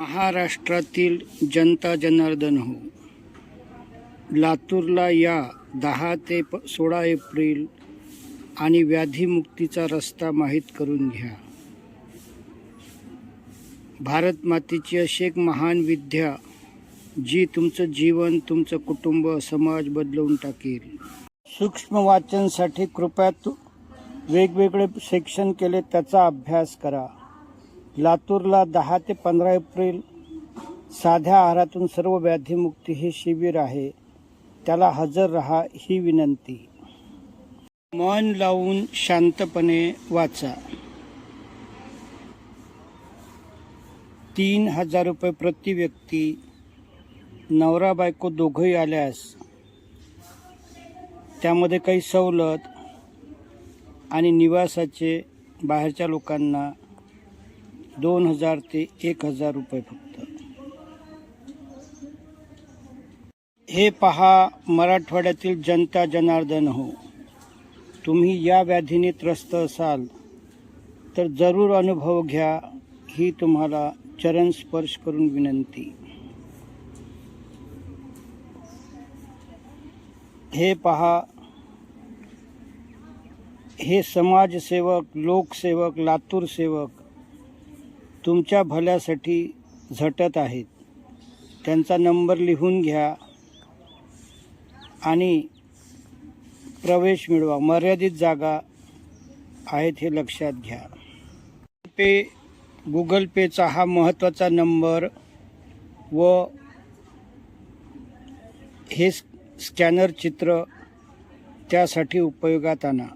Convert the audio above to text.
महाराष्ट्रातील जनता जनार्दन हो. लातूरला या दहा ते प सोळा एप्रिल आणि व्याधीमुक्तीचा रस्ता माहीत करून घ्या. भारत मातेची अशी एक महान विद्या जी तुमचं जीवन तुमचं कुटुंब समाज बदलवून टाकेल. सूक्ष्म वाचनसाठी कृपया तू वेगवेगळे सेक्शन केले त्याचा अभ्यास करा. लातूरला दहा ते पंधरा एप्रिल साध्या आहारातून सर्व व्याधीमुक्ती हे शिबिर आहे. त्याला हजर रहा ही विनंती. मन लावून शांतपणे वाचा. तीन हजार रुपये प्रति व्यक्ती नवरा बायको दोघंही आल्यास त्यामध्ये काही सवलत आणि निवासाचे बाहेरच्या लोकांना दोन हजार ते एक हजार रुपये फक्त. हे पहा मराठवाड्यातील जनता जनार्दन हो. तुम्ही या व्याधीने त्रस्त असाल तर जरूर अनुभव घ्या ही तुम्हाला चरण स्पर्श करून विनंती. हे पहा हे समाजसेवक लोकसेवक लातूर सेवक तुमच्या भल्यासाठी झटत आहेत. त्यांचा नंबर लिहून घ्या आणि प्रवेश मिळवा. मर्यादित जागा आहेत हे लक्षात घ्या. पे गुगल पेचा हा महत्त्वाचा नंबर व हे स्कॅनर चित्र त्यासाठी उपयोगात आणा.